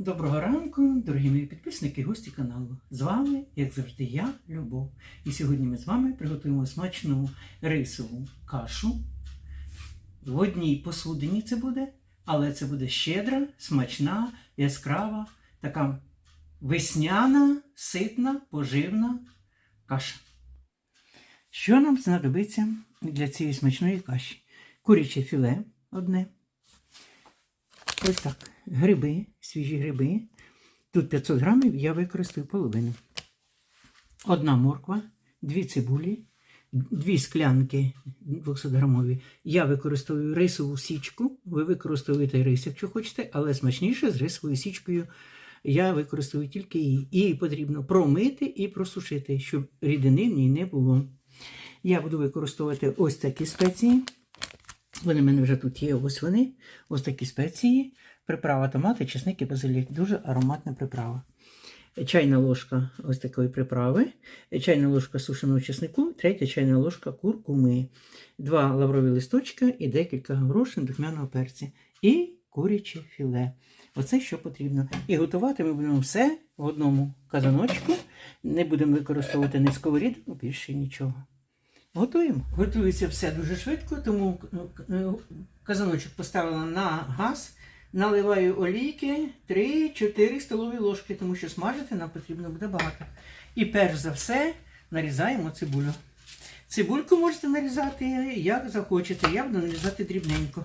Доброго ранку, дорогі мої підписники і гості каналу. З вами, як завжди, я, Любов. І сьогодні ми з вами приготуємо смачну рисову кашу. В одній посудині це буде, але це буде щедра, смачна, яскрава, така весняна, ситна, поживна каша. Що нам знадобиться для цієї смачної каші? Куряче філе одне. Ось так. Гриби, свіжі гриби. Тут 500 грамів, я використаю половину. Одна морква, дві цибулі, дві склянки 200 грамові. Я використовую рисову січку. Ви використовуєте рис, якщо хочете, але смачніше з рисовою січкою я використовую тільки її. Її потрібно промити і просушити, щоб рідини в ній не було. Я буду використовувати ось такі спеції. Вони в мене вже тут є, ось вони. Ось такі спеції. Приправа томати, чесник і базилік. Дуже ароматна приправа. Чайна ложка ось такої приправи, чайна ложка сушеного чеснику, третя чайна ложка куркуми, два лаврові листочка і декілька горошин духмяного перця. І куряче філе. Оце що потрібно. І готувати ми будемо все в одному казаночку. Не будемо використовувати ні сковорідку, більше нічого. Готуємо. Готується все дуже швидко, тому е, казаночок поставила на газ. Наливаю олійки 3-4 столові ложки, тому що смажити нам потрібно буде багато. І перш за все нарізаємо цибулю. Цибульку можете нарізати як захочете. Я буду нарізати дрібненько.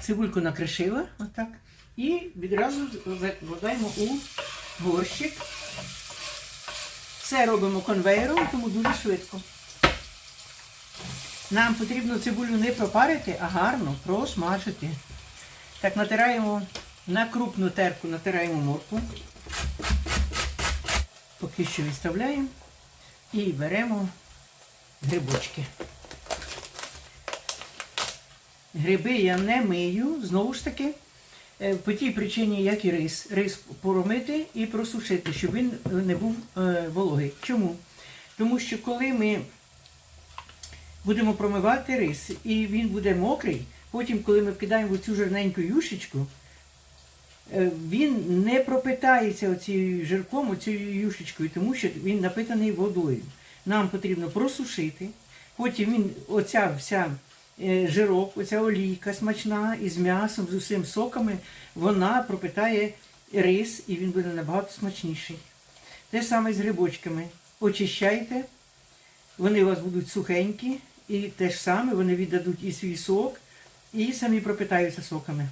Цибульку накришила, отак. І відразу закладаємо у горщик. Все робимо конвейером, тому дуже швидко. Нам потрібно цибулю не пропарити, а гарно просмажити. Так, натираємо на крупну терку, натираємо морку. Поки що відставляємо. І беремо грибочки. Гриби я не мию, знову ж таки, е, по тій причині, як і рис. Рис поромити і просушити, щоб він не був е, вологий. Чому? Тому що коли ми будемо промивати рис, і він буде мокрий. Потім, коли ми вкидаємо цю жирненьку юшечку, е, він не пропитається оцією жирком, оцією юшечкою, тому що він напитаний водою. Нам потрібно просушити. Потім він, оця вся е, жирок, оця олійка смачна із м'ясом, з усім соками, вона пропитає рис і він буде набагато смачніший. Те саме з грибочками. Очищайте, вони у вас будуть сухенькі. І те ж саме вони віддадуть і свій сок, і самі пропитаються соками.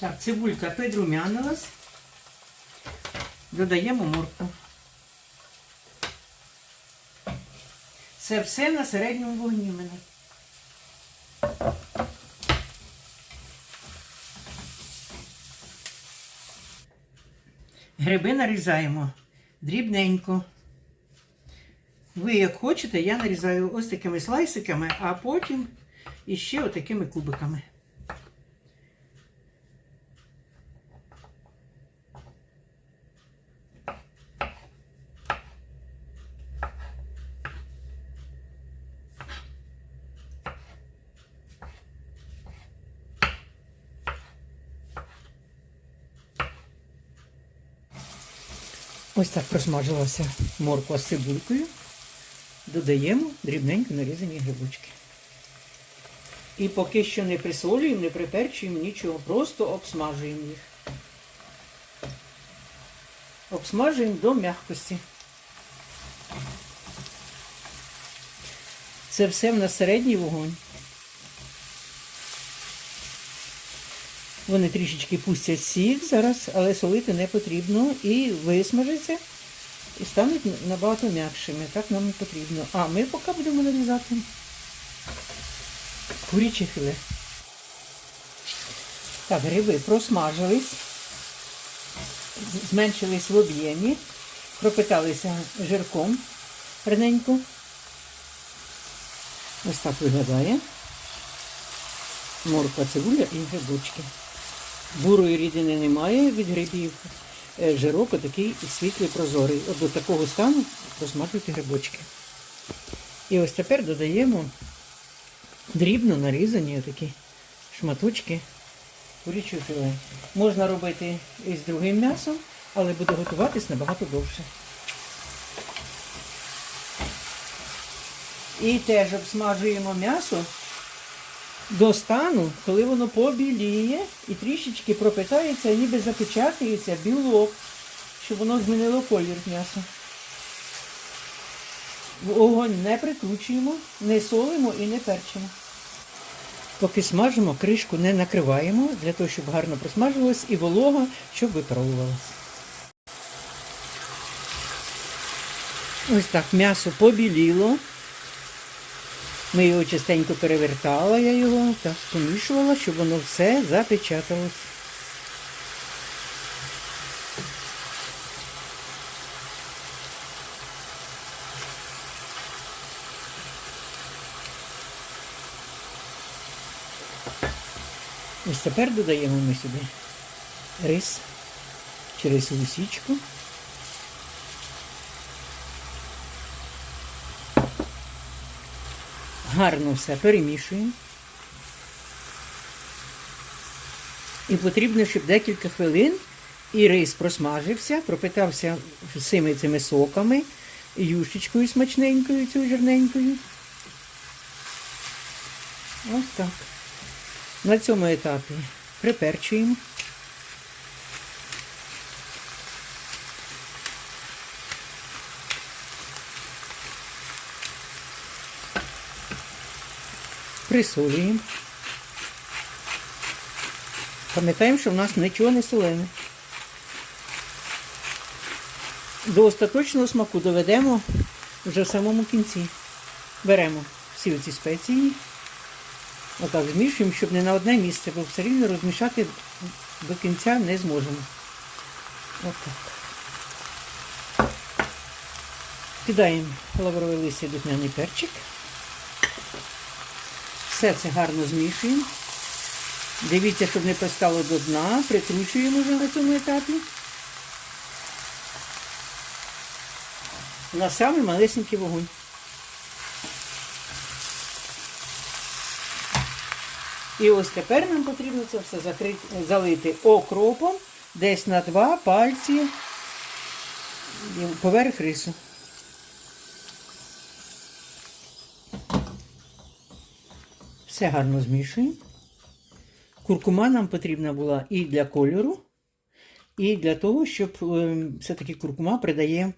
Так, цибулька підрумянилась. Додаємо моркву. Це все на середньому вогні в мене. Гриби нарізаємо дрібненько. Ви як хочете, я нарізаю ось такими слайсиками, а потім іще отакими кубиками. Ось так просмажилася морква з цибулькою додаємо дрібненько нарізані грибочки. І поки що не присолюємо, не приперчуємо нічого, просто обсмажуємо їх. Обсмажуємо до м'якості. Це все в нас середній вогонь. Вони трішечки пустять сік зараз, але солити не потрібно і висмажиться і стануть набагато м'якшими. Так нам не потрібно. А ми поки будемо нарізати куряче філе. Так, гриби просмажились, зменшились в об'ємі, пропиталися жирком раненько. Ось так виглядає. Морква, цибуля і грибочки. Бурої рідини немає від грибів. Е, жирок отакий світлий прозорий. От до такого стану розмажуйте грибочки. І ось тепер додаємо дрібно нарізані такі шматочки курячого філе. Можна робити і з другим м'ясом, але буде готуватись набагато довше. І теж обсмажуємо м'ясо до стану, коли воно побіліє і трішечки пропитається, ніби запечатується білок, щоб воно змінило колір м'яса. Вогонь не прикручуємо, не солимо і не перчимо. Поки смажимо, кришку не накриваємо, для того, щоб гарно просмажилось і волога, щоб випаровувалась. Ось так м'ясо побіліло. Ми його частенько перевертали, я його так помішувала, щоб воно все запечаталось. Ось тепер додаємо ми сюди рис через лисічку. Гарно все перемішуємо. І потрібно, щоб декілька хвилин і рис просмажився, пропитався всіми цими соками, юшечкою смачненькою, цю жирненькою. Ось так. На цьому етапі приперчуємо. Присолюємо. Пам'ятаємо, що в нас нічого не солене. До остаточного смаку доведемо вже в самому кінці. Беремо всі ці спеції. Отак змішуємо, щоб не на одне місце, бо все рівно розмішати до кінця не зможемо. Отак. Кидаємо лавровий листя духмяний перчик. Все це гарно змішуємо. Дивіться, щоб не пристало до дна, прикручуємо вже на цьому етапі. На самий малесенький вогонь. І ось тепер нам потрібно це все закрити, залити окропом десь на два пальці поверх рису. Все гарно змішуємо. Куркума нам потрібна була і для кольору, і для того, щоб е, все-таки куркума придає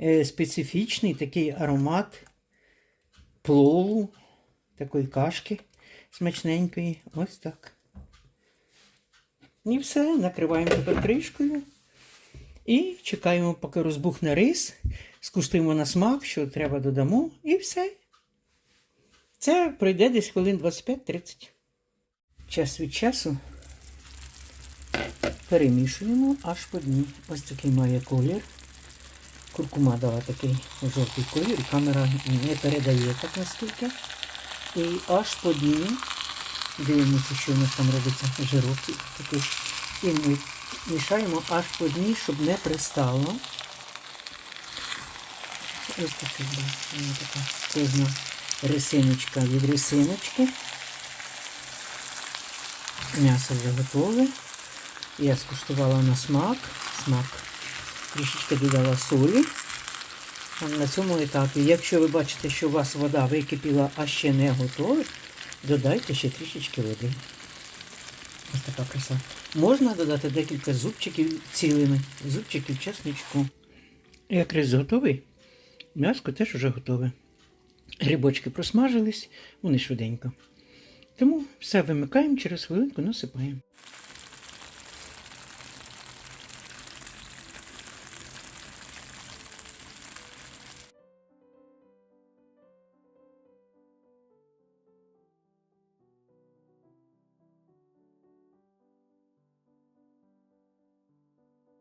е, специфічний такий аромат плову, такої кашки смачненької. Ось так. І все, накриваємо тепер кришкою. І чекаємо, поки розбухне рис, скуштуємо на смак, що треба додамо, і все. Це пройде десь хвилин 25-30. Час від часу перемішуємо аж по дні. Ось такий має колір. Куркума дала такий жовтий колір, камера не передає так наскільки. І аж по дні дивимося, що у нас там робиться жирок такий. І ми мішаємо аж по дні, щоб не пристало. Ось така, да, вона така кожна рисиночка від рисиночки. М'ясо вже готове. Я скуштувала на смак. Смак. Трішечки додала солі. На цьому етапі, якщо ви бачите, що у вас вода википіла, а ще не готова, додайте ще трішечки води. Ось така краса. Можна додати декілька зубчиків цілими, зубчиків чесничку. Як рис готовий, м'яско теж вже готове. Грибочки просмажились, вони швиденько. Тому все вимикаємо, через хвилинку насипаємо.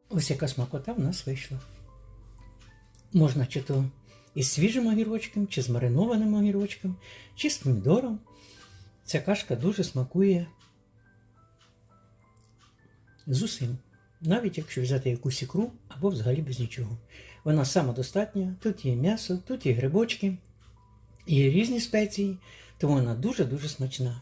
Ось яка смакота в нас вийшла. Можна чи то із свіжим огірочком, чи з маринованим огірочком, чи з помідором. Ця кашка дуже смакує з усім. Навіть якщо взяти якусь ікру або взагалі без нічого. Вона самодостатня, тут є м'ясо, тут є грибочки, є різні спеції. то вона дуже-дуже смачна.